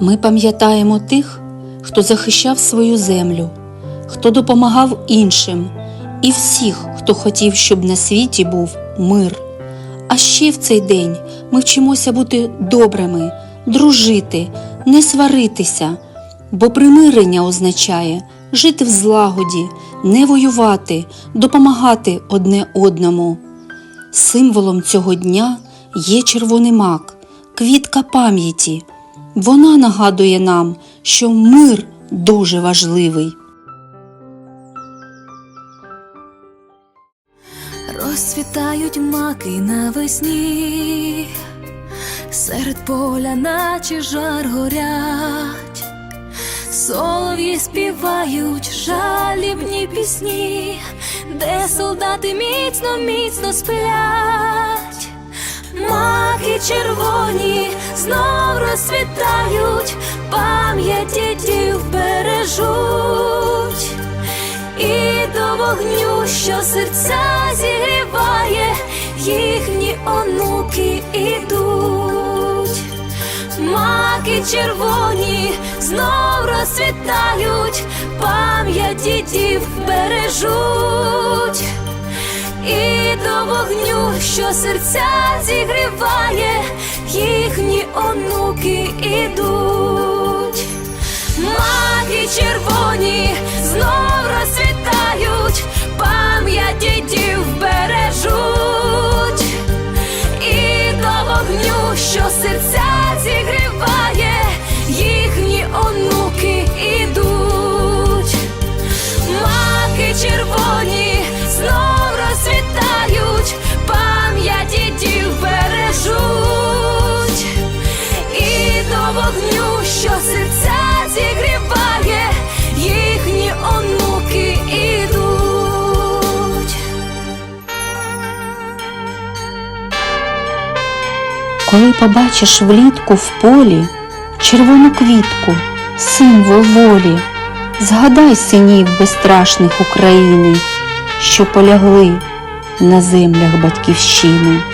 Ми пам'ятаємо тих, хто захищав свою землю, хто допомагав іншим, і всіх, хто хотів, щоб на світі був мир. А ще в цей день ми вчимося бути добрими, дружити, не сваритися, бо примирення означає жити в злагоді, не воювати, допомагати одне одному. Символом цього дня є червоний мак, квітка пам'яті. Вона нагадує нам, що мир дуже важливий. Розцвітають маки навесні, серед поля, наче жар горять, солов'ї співають жалібні пісні, де солдати міцно, міцно сплять, маки червоні розцвітають, пам'ять дідів бережуть. І до вогню, що серця зігріває, їхні онуки ідуть. Маки червоні знов розцвітають, пам'ять дідів бережуть. І до вогню, що серця зігріває, їхні онуки ідуть. Серця зігріває, їхні онуки ідуть. Коли побачиш влітку в полі червону квітку, символ волі, згадай синів безстрашних України, що полягли на землях батьківщини.